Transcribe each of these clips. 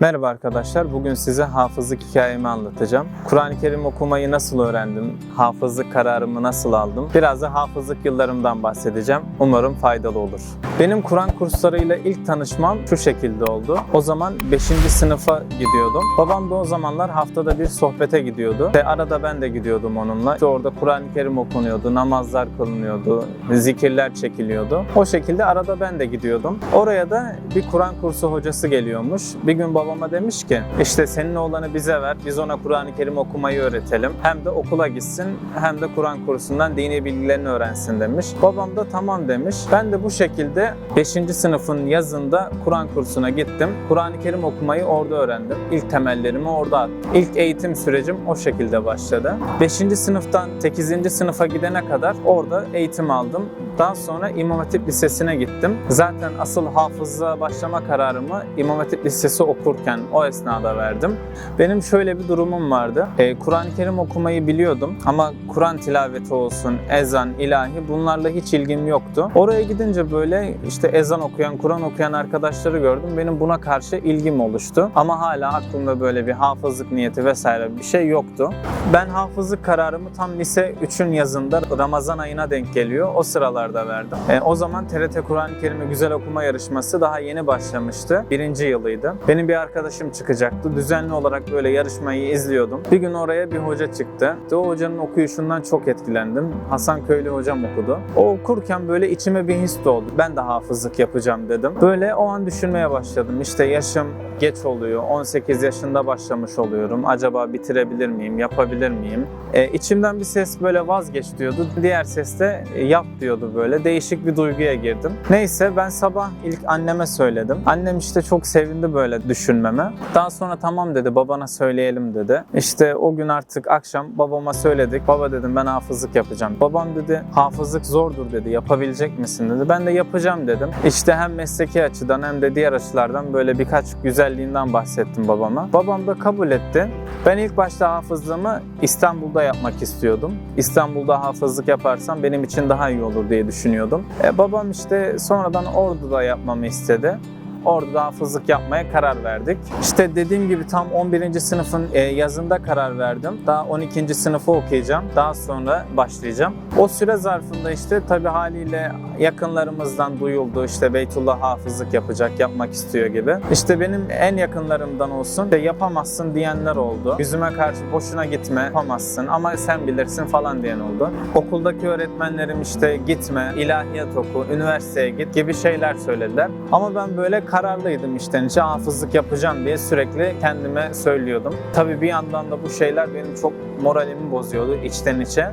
Merhaba arkadaşlar. Bugün size hafızlık hikayemi anlatacağım. Kur'an-ı Kerim okumayı nasıl öğrendim? Hafızlık kararımı nasıl aldım? Biraz da hafızlık yıllarımdan bahsedeceğim. Umarım faydalı olur. Benim Kur'an kurslarıyla ilk tanışmam şu şekilde oldu. O zaman 5. sınıfa gidiyordum. Babam da o zamanlar haftada bir sohbete gidiyordu. Ve arada ben de gidiyordum onunla. İşte orada Kur'an-ı Kerim okunuyordu, namazlar kılınıyordu, zikirler çekiliyordu. O şekilde arada ben de gidiyordum. Oraya da bir Kur'an kursu hocası geliyormuş. Bir gün babama demiş ki işte senin oğlanı bize ver biz ona Kur'an-ı Kerim okumayı öğretelim. Hem de okula gitsin hem de Kur'an kursundan dini bilgilerini öğrensin demiş. Babam da tamam demiş. Ben de bu şekilde 5. sınıfın yazında Kur'an kursuna gittim. Kur'an-ı Kerim okumayı orada öğrendim. İlk temellerimi orada attım. İlk eğitim sürecim o şekilde başladı. 5. sınıftan 8. sınıfa gidene kadar orada eğitim aldım. Daha sonra İmam Hatip Lisesi'ne gittim. Zaten asıl hafızlığa başlama kararımı İmam Hatip Lisesi okurken o esnada verdim. Benim şöyle bir durumum vardı. Ee, Kur'an-ı Kerim okumayı biliyordum ama Kur'an tilaveti olsun, ezan, ilahi bunlarla hiç ilgim yoktu. Oraya gidince böyle işte ezan okuyan, Kur'an okuyan arkadaşları gördüm. Benim buna karşı ilgim oluştu. Ama hala aklımda böyle bir hafızlık niyeti vesaire bir şey yoktu. Ben hafızlık kararımı tam lise 3'ün yazında Ramazan ayına denk geliyor. O sıralarda verdim. E, o zaman TRT Kur'an-ı Kerim'i güzel okuma yarışması daha yeni başlamıştı. Birinci yılıydı. Benim bir arkadaşım çıkacaktı. Düzenli olarak böyle yarışmayı izliyordum. Bir gün oraya bir hoca çıktı. O hocanın okuyuşundan çok etkilendim. Hasan Köylü hocam okudu. O okurken böyle içime bir his doğdu. Ben de hafızlık yapacağım dedim. Böyle o an düşünmeye başladım. İşte yaşım geç oluyor. 18 yaşında başlamış oluyorum. Acaba bitirebilir miyim? Yapabilir miyim? E, içimden bir ses böyle vazgeç diyordu. Diğer ses de e, yap diyordu böyle. Değişik bir duyguya girdim. Neyse ben sabah ilk anneme söyledim. Annem işte çok sevindi böyle düşünmeme. Daha sonra tamam dedi babana söyleyelim dedi. İşte o gün artık akşam babama söyledik. Baba dedim ben hafızlık yapacağım. Babam dedi hafızlık zordur dedi. Yapabilecek misin dedi. Ben de yapacağım dedim. İşte hem mesleki açıdan hem de diğer açılardan böyle birkaç güzelliğinden bahsettim babama. Babam da kabul etti. Ben ilk başta hafızlığımı İstanbul'da yapmak istiyordum. İstanbul'da hafızlık yaparsam benim için daha iyi olur diye düşünüyordum. E, babam işte sonradan Ordu'da yapmamı istedi. Orada hafızlık yapmaya karar verdik. İşte dediğim gibi tam 11. sınıfın e, yazında karar verdim. Daha 12. sınıfı okuyacağım. Daha sonra başlayacağım. O süre zarfında işte tabii haliyle yakınlarımızdan duyuldu. İşte Beytullah hafızlık yapacak, yapmak istiyor gibi. İşte benim en yakınlarımdan olsun işte yapamazsın diyenler oldu. Yüzüme karşı boşuna gitme, yapamazsın ama sen bilirsin falan diyen oldu. Okuldaki öğretmenlerim işte gitme, ilahiyat oku, üniversiteye git gibi şeyler söylediler. Ama ben böyle kararlıydım içten içe hafızlık yapacağım diye sürekli kendime söylüyordum. Tabii bir yandan da bu şeyler benim çok moralimi bozuyordu içten içe.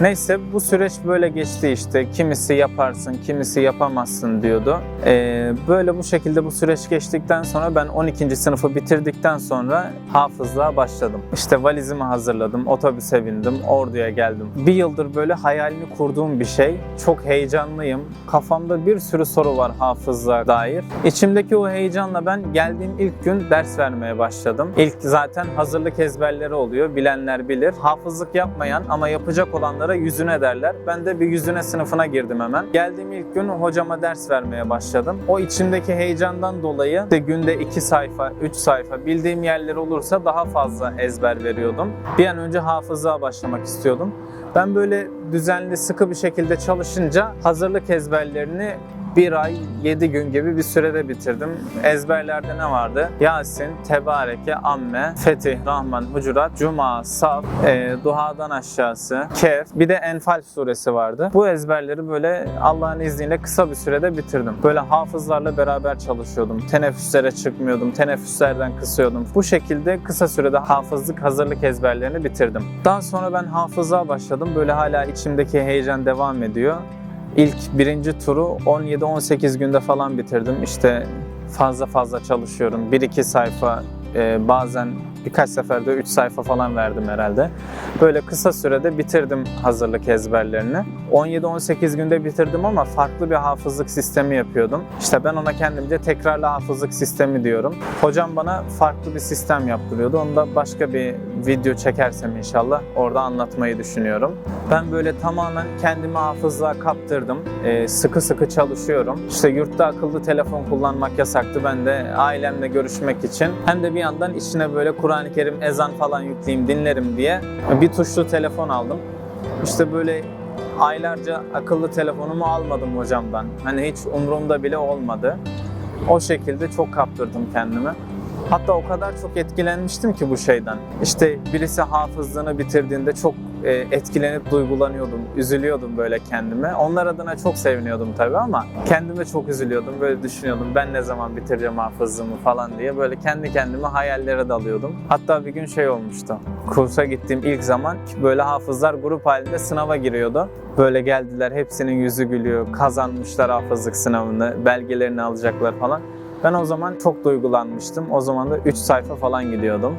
Neyse bu süreç böyle geçti işte. Kimisi yaparsın, kimisi yapamazsın diyordu. Ee, böyle bu şekilde bu süreç geçtikten sonra ben 12. sınıfı bitirdikten sonra hafızlığa başladım. İşte valizimi hazırladım, otobüse bindim, orduya geldim. Bir yıldır böyle hayalini kurduğum bir şey. Çok heyecanlıyım. Kafamda bir sürü soru var hafızlığa dair. İçimdeki o heyecanla ben geldiğim ilk gün ders vermeye başladım. İlk zaten hazırlık ezberleri oluyor. Bilenler bilir. Hafızlık yapmayan ama yapacak olanlara yüzüne derler. Ben de bir yüzüne sınıfına girdim hemen. Geldiğim ilk gün hocama ders vermeye başladım. O içimdeki heyecandan dolayı de günde 2 sayfa, 3 sayfa bildiğim yerler olursa daha fazla ezber veriyordum. Bir an önce hafızlığa başlamak istiyordum. Ben böyle düzenli, sıkı bir şekilde çalışınca hazırlık ezberlerini bir ay, yedi gün gibi bir sürede bitirdim. Ezberlerde ne vardı? Yasin, Tebareke, Amme, Fetih, Rahman, Hucurat, Cuma, Saf, e, Duhadan aşağısı, Kehf, bir de Enfal suresi vardı. Bu ezberleri böyle Allah'ın izniyle kısa bir sürede bitirdim. Böyle hafızlarla beraber çalışıyordum. Teneffüslere çıkmıyordum, teneffüslerden kısıyordum. Bu şekilde kısa sürede hafızlık, hazırlık ezberlerini bitirdim. Daha sonra ben hafızlığa başladım. Böyle hala içimdeki heyecan devam ediyor. İlk birinci turu 17-18 günde falan bitirdim. İşte fazla fazla çalışıyorum. 1-2 sayfa e, bazen birkaç seferde 3 sayfa falan verdim herhalde. Böyle kısa sürede bitirdim hazırlık ezberlerini. 17-18 günde bitirdim ama farklı bir hafızlık sistemi yapıyordum. İşte ben ona kendimce tekrarlı hafızlık sistemi diyorum. Hocam bana farklı bir sistem yaptırıyordu. Onu da başka bir video çekersem inşallah orada anlatmayı düşünüyorum. Ben böyle tamamen kendimi hafızlığa kaptırdım. Ee, sıkı sıkı çalışıyorum. İşte yurtta akıllı telefon kullanmak yasaktı. Ben de ailemle görüşmek için hem de bir yandan içine böyle Kur'an-ı Kerim ezan falan yükleyeyim dinlerim diye bir tuşlu telefon aldım. İşte böyle aylarca akıllı telefonumu almadım hocamdan. Hani hiç umurumda bile olmadı. O şekilde çok kaptırdım kendimi. Hatta o kadar çok etkilenmiştim ki bu şeyden. İşte birisi hafızlığını bitirdiğinde çok e, etkilenip duygulanıyordum, üzülüyordum böyle kendime. Onlar adına çok seviniyordum tabii ama kendime çok üzülüyordum. Böyle düşünüyordum ben ne zaman bitireceğim hafızlığımı falan diye. Böyle kendi kendime hayallere dalıyordum. Hatta bir gün şey olmuştu. Kursa gittiğim ilk zaman böyle hafızlar grup halinde sınava giriyordu. Böyle geldiler hepsinin yüzü gülüyor. Kazanmışlar hafızlık sınavını, belgelerini alacaklar falan. Ben o zaman çok duygulanmıştım. O zaman da 3 sayfa falan gidiyordum.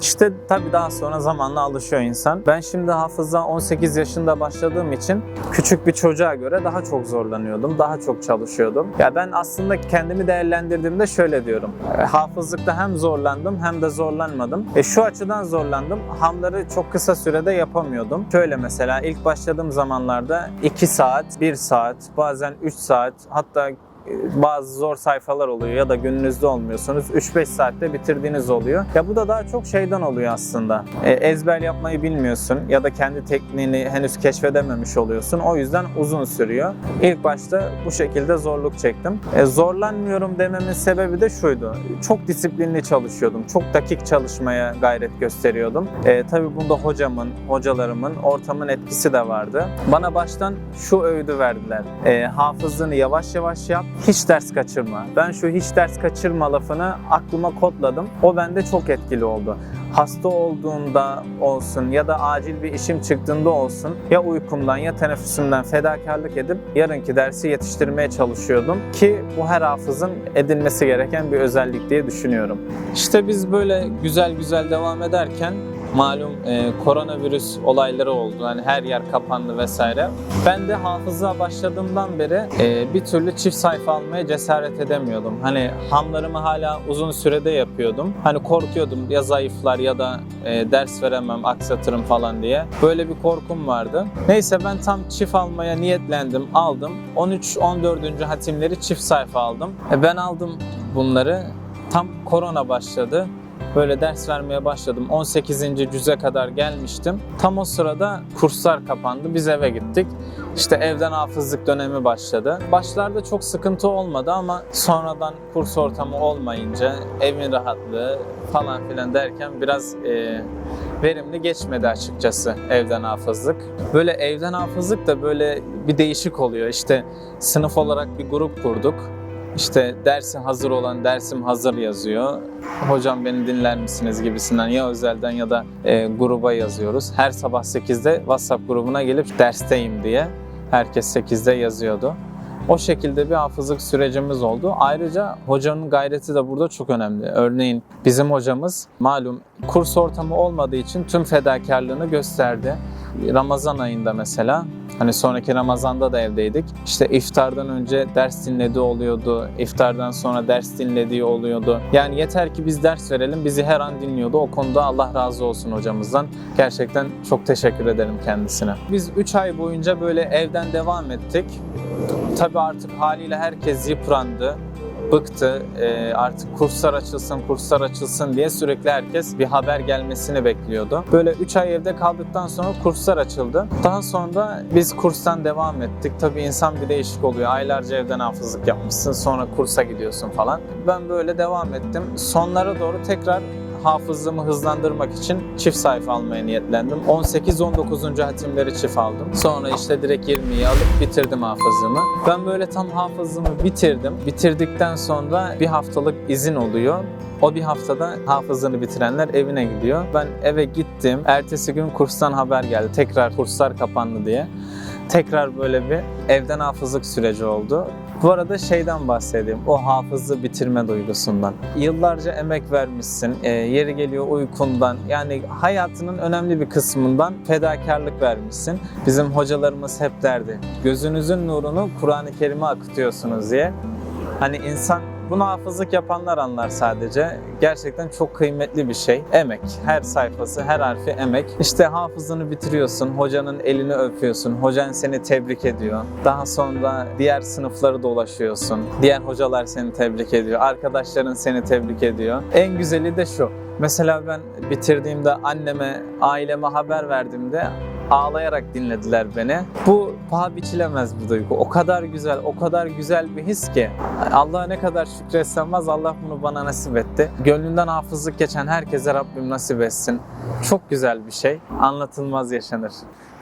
İşte tabii daha sonra zamanla alışıyor insan. Ben şimdi hafıza 18 yaşında başladığım için küçük bir çocuğa göre daha çok zorlanıyordum, daha çok çalışıyordum. Ya ben aslında kendimi değerlendirdiğimde şöyle diyorum. E, Hafızlıkta hem zorlandım hem de zorlanmadım. E şu açıdan zorlandım. Hamları çok kısa sürede yapamıyordum. Şöyle mesela ilk başladığım zamanlarda 2 saat, 1 saat, bazen 3 saat hatta bazı zor sayfalar oluyor ya da gününüzde olmuyorsunuz. 3-5 saatte bitirdiğiniz oluyor. Ya bu da daha çok şeyden oluyor aslında. E, ezber yapmayı bilmiyorsun ya da kendi tekniğini henüz keşfedememiş oluyorsun. O yüzden uzun sürüyor. İlk başta bu şekilde zorluk çektim. E, zorlanmıyorum dememin sebebi de şuydu. Çok disiplinli çalışıyordum. Çok dakik çalışmaya gayret gösteriyordum. E, tabii bunda hocamın, hocalarımın, ortamın etkisi de vardı. Bana baştan şu öğüdü verdiler. E, hafızlığını yavaş yavaş yap, hiç ders kaçırma. Ben şu hiç ders kaçırma lafını aklıma kodladım. O bende çok etkili oldu. Hasta olduğunda olsun ya da acil bir işim çıktığında olsun ya uykumdan ya teneffüsümden fedakarlık edip yarınki dersi yetiştirmeye çalışıyordum ki bu her hafızın edinmesi gereken bir özellik diye düşünüyorum. İşte biz böyle güzel güzel devam ederken malum e, koronavirüs olayları oldu. Hani her yer kapandı vesaire. Ben de hafıza başladığımdan beri e, bir türlü çift sayfa almaya cesaret edemiyordum. Hani hamlarımı hala uzun sürede yapıyordum. Hani korkuyordum ya zayıflar ya da e, ders veremem, aksatırım falan diye. Böyle bir korkum vardı. Neyse ben tam çift almaya niyetlendim, aldım. 13-14. hatimleri çift sayfa aldım. E, ben aldım bunları. Tam korona başladı böyle ders vermeye başladım. 18. cüze kadar gelmiştim. Tam o sırada kurslar kapandı. Biz eve gittik. İşte evden hafızlık dönemi başladı. Başlarda çok sıkıntı olmadı ama sonradan kurs ortamı olmayınca evin rahatlığı falan filan derken biraz e, verimli geçmedi açıkçası evden hafızlık. Böyle evden hafızlık da böyle bir değişik oluyor. İşte sınıf olarak bir grup kurduk. İşte dersi hazır olan dersim hazır yazıyor. Hocam beni dinler misiniz gibisinden ya özelden ya da e, gruba yazıyoruz. Her sabah 8'de WhatsApp grubuna gelip dersteyim diye herkes 8'de yazıyordu. O şekilde bir hafızlık sürecimiz oldu. Ayrıca hocanın gayreti de burada çok önemli. Örneğin bizim hocamız malum kurs ortamı olmadığı için tüm fedakarlığını gösterdi. Ramazan ayında mesela Hani sonraki Ramazan'da da evdeydik. İşte iftardan önce ders dinlediği oluyordu. İftardan sonra ders dinlediği oluyordu. Yani yeter ki biz ders verelim. Bizi her an dinliyordu. O konuda Allah razı olsun hocamızdan. Gerçekten çok teşekkür ederim kendisine. Biz 3 ay boyunca böyle evden devam ettik. Tabii artık haliyle herkes yıprandı bıktı. Ee, artık kurslar açılsın, kurslar açılsın diye sürekli herkes bir haber gelmesini bekliyordu. Böyle 3 ay evde kaldıktan sonra kurslar açıldı. Daha sonra biz kurstan devam ettik. Tabii insan bir değişik oluyor. Aylarca evden hafızlık yapmışsın, sonra kursa gidiyorsun falan. Ben böyle devam ettim. Sonlara doğru tekrar hafızlığımı hızlandırmak için çift sayfa almaya niyetlendim. 18-19. hatimleri çift aldım. Sonra işte direkt 20'yi alıp bitirdim hafızlığımı. Ben böyle tam hafızlığımı bitirdim. Bitirdikten sonra bir haftalık izin oluyor. O bir haftada hafızlığını bitirenler evine gidiyor. Ben eve gittim. Ertesi gün kurstan haber geldi. Tekrar kurslar kapandı diye. Tekrar böyle bir evden hafızlık süreci oldu. Bu arada şeyden bahsedeyim, o hafızı bitirme duygusundan. Yıllarca emek vermişsin, e, yeri geliyor uykundan, yani hayatının önemli bir kısmından fedakarlık vermişsin. Bizim hocalarımız hep derdi, gözünüzün nurunu Kur'an-ı Kerim'e akıtıyorsunuz diye. Hani insan Bunu hafızlık yapanlar anlar sadece. Gerçekten çok kıymetli bir şey. Emek. Her sayfası, her harfi emek. İşte hafızını bitiriyorsun, hocanın elini öpüyorsun, hocan seni tebrik ediyor. Daha sonra diğer sınıfları dolaşıyorsun. Diğer hocalar seni tebrik ediyor, arkadaşların seni tebrik ediyor. En güzeli de şu. Mesela ben bitirdiğimde anneme, aileme haber verdiğimde ağlayarak dinlediler beni. Bu paha biçilemez bir duygu. O kadar güzel, o kadar güzel bir his ki. Allah'a ne kadar şükretsem az Allah bunu bana nasip etti. Gönlünden hafızlık geçen herkese Rabbim nasip etsin. Çok güzel bir şey. Anlatılmaz yaşanır.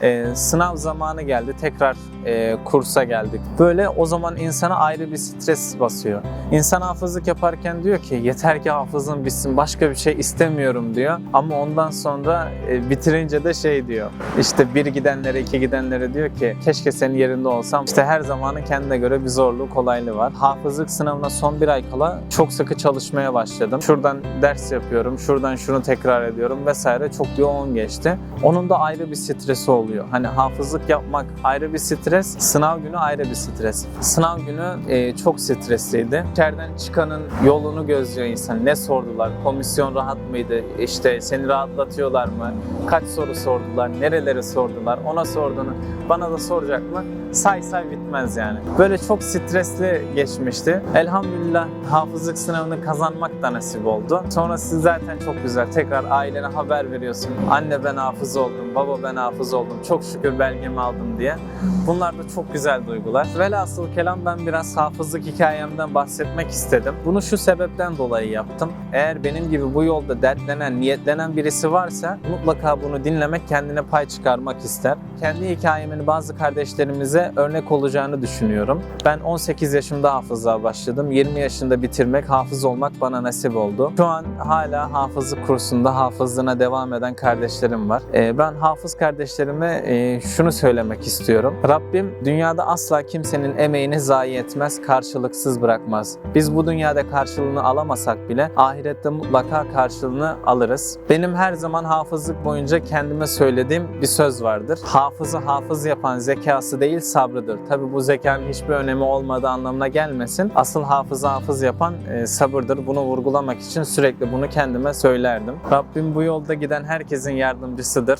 Ee, sınav zamanı geldi. Tekrar e, kursa geldik. Böyle o zaman insana ayrı bir stres basıyor. İnsan hafızlık yaparken diyor ki yeter ki hafızım bitsin başka bir şey istemiyorum diyor. Ama ondan sonra e, bitirince de şey diyor. İşte bir gidenlere iki gidenlere diyor ki keşke senin yerinde olsam. İşte her zamanın kendine göre bir zorluğu kolaylığı var. Hafızlık sınavına son bir ay kala çok sıkı çalışmaya başladım. Şuradan ders yapıyorum, şuradan şunu tekrar ediyorum vesaire çok yoğun geçti. Onun da ayrı bir stresi oluyor. Hani hafızlık yapmak ayrı bir stres, sınav günü ayrı bir stres. Sınav günü e, çok stresliydi. İçeriden çıkanın yolunu gözlüyor insan. Ne sordular? Komisyon rahat mıydı? İşte seni rahatlatıyorlar mı? Kaç soru sordular? Nereleri sordular? Ona sorduğunu bana da soracak mı? Say say bitmez yani. Böyle çok stresli geçmişti. Elhamdülillah hafızlık sınavını kazanmak da nasip oldu. Sonrası zaten çok güzel. Tekrar ailene haber veriyorsun. Anne ben hafız oldum, baba ben hafız oldum. Çok şükür belgemi aldım diye. Bunlar da çok güzel duygular. Velhasıl kelam ben biraz hafızlık hikayemden bahsetmek istedim. Bunu şu sebepten dolayı yaptım. Eğer benim gibi bu yolda dertlenen, niyetlenen birisi varsa mutlaka bunu dinlemek kendine pay çıkarmak ister. Kendi hikayemin bazı kardeşlerimize örnek olacağını düşünüyorum. Ben 18 yaşımda hafızlığa başladım. 20 yaşında bitirmek, hafız olmak bana nasip oldu. Şu an hala hafızlık kursunda hafızlığına devam eden kardeşlerim var. Ee, ben hafız kardeşlerime e, şunu söylemek istiyorum. Rabbim dünyada asla kimsenin emeğini zayi etmez, karşılıksız bırakmaz. Biz bu dünyada karşılığını alamasak bile ahirette mutlaka karşılığını alırız. Benim her zaman hafızlık boyunca kendime söylediğim bir söz vardır. Hafızı hafız yapan zekası değil sabrıdır. Tabi bu zekanın hiçbir önemi olmadığı anlamına gelmesin. Asıl hafızı hafız yapan e, sabırdır. Bunu vurgulamak için sürekli bunu kendime söylerdim. Rabbim bu yolda giden herkesin yardımcısıdır.